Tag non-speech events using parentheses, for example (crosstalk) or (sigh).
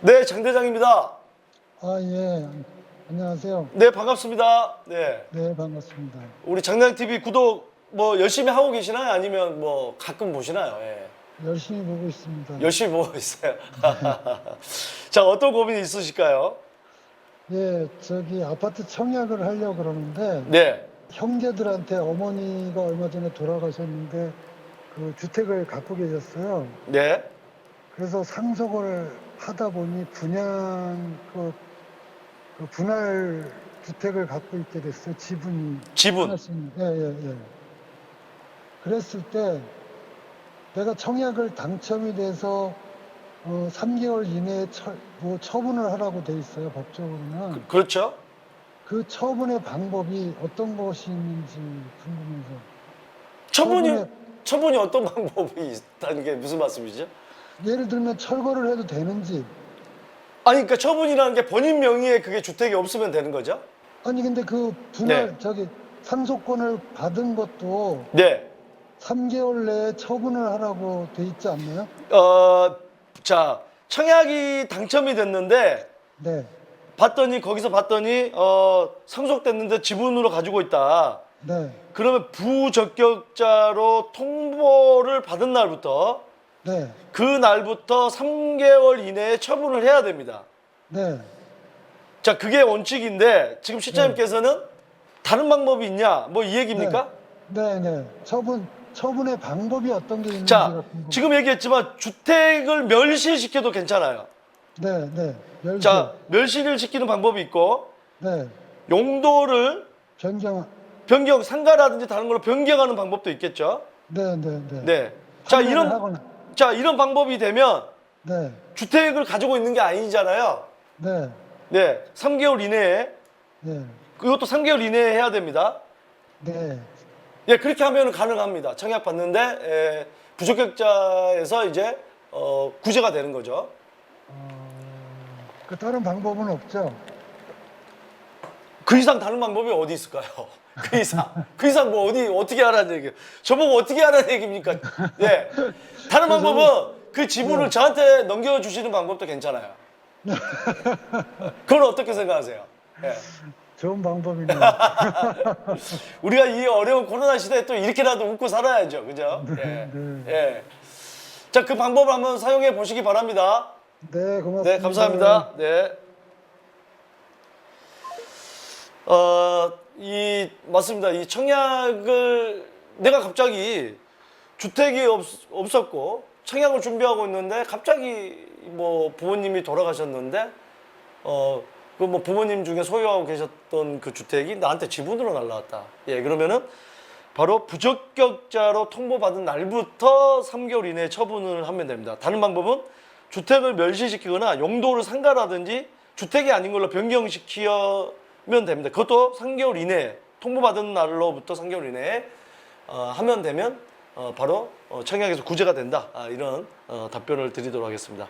네, 장 대장입니다. 아, 예. 안녕하세요. 네, 반갑습니다. 네. 네, 반갑습니다. 우리 장대장 TV 구독 뭐 열심히 하고 계시나요? 아니면 뭐 가끔 보시나요? 예. 열심히 보고 있습니다. 열심히 보고 있어요. (laughs) 자, 어떤 고민이 있으실까요? 예, 저기 아파트 청약을 하려고 그러는데 네. 형제들한테 어머니가 얼마 전에 돌아가셨는데 그 주택을 갖고 계셨어요. 네. 그래서 상속을 하다 보니 분양 그, 그 분할 주택을 갖고 있게 됐어요. 지분이 지분. 하나씩. 예, 예, 예. 그랬을 때 내가 청약을 당첨이 돼서 어, 3개월 이내에 처, 뭐 처분을 하라고 돼 있어요. 법적으로는. 그렇죠. 그 처분의 방법이 어떤 것이 있는지 궁금해서. 처분이 처분에- 처분이 어떤 (laughs) 방법이 있다는 게 무슨 말씀이죠? 예를 들면 철거를 해도 되는지. 아니 그러니까 처분이라는 게 본인 명의에 그게 주택이 없으면 되는 거죠? 아니 근데 그 분할 네. 저기 상속권을 받은 것도 네. 3개월 내에 처분을 하라고 돼 있지 않나요? 어, 자, 청약이 당첨이 됐는데 네. 봤더니 거기서 봤더니 어, 상속됐는데 지분으로 가지고 있다. 네. 그러면 부적격자로 통보를 받은 날부터 네. 그 날부터 3개월 이내에 처분을 해야 됩니다. 네. 자, 그게 원칙인데 지금 시장님께서는 다른 방법이 있냐? 뭐 이 얘기입니까? 네, 네. 처분 처분의 방법이 어떤 게 있는지가 자. 지금 얘기했지만 주택을 멸실시켜도 괜찮아요. 네, 네. 멸실. 자, 멸실을 시키는 방법이 있고 네. 용도를 변경. 변경, 상가라든지 다른 걸로 변경하는 방법도 있겠죠. 네, 네, 네. 네. 자, 판매를 이런 하거나. 자, 이런 방법이 되면 네. 주택을 가지고 있는 게 아니잖아요. 네. 네. 3개월 이내에 네. 이것도 3개월 이내에 해야 됩니다. 네. 예, 그렇게 하면 가능합니다. 청약 받는데 에, 부적격자에서 이제 어, 구제가 되는 거죠. 그 다른 방법은 없죠. 그 이상 다른 방법이 어디 있을까요? (laughs) 그 이상 그 이상 뭐 어디 어떻게 하라는 얘기예요? 저보고 어떻게 하라는 얘기입니까? 네. 다른 방법은 그 지분을 저한테 넘겨주시는 방법도 괜찮아요. 그건 어떻게 생각하세요? 예. 좋은 방법이네요. (laughs) 우리가 이 어려운 코로나 시대에 또 이렇게라도 웃고 살아야죠. 그죠? 예. 네. 예. 자, 그 방법을 한번 사용해 보시기 바랍니다. 네, 고맙습니다. 네, 감사합니다. 네. 어, 이 맞습니다. 이 청약을 내가 갑자기 주택이 없, 없었고 청약을 준비하고 있는데 갑자기 뭐 부모님이 돌아가셨는데 어, 그 뭐 부모님 중에 소유하고 계셨던 그 주택이 나한테 지분으로 날라왔다. 예, 그러면은 바로 부적격자로 통보받은 날부터 3개월 이내에 처분을 하면 됩니다. 다른 방법은 주택을 멸실시키거나 용도를 상가라든지 주택이 아닌 걸로 변경시키 면 됩니다. 그것도 3개월 이내에 통보받은 날로부터 3개월 이내에 어, 하면 되면 어, 바로 어, 청약에서 구제가 된다. 아, 이런 어, 답변을 드리도록 하겠습니다.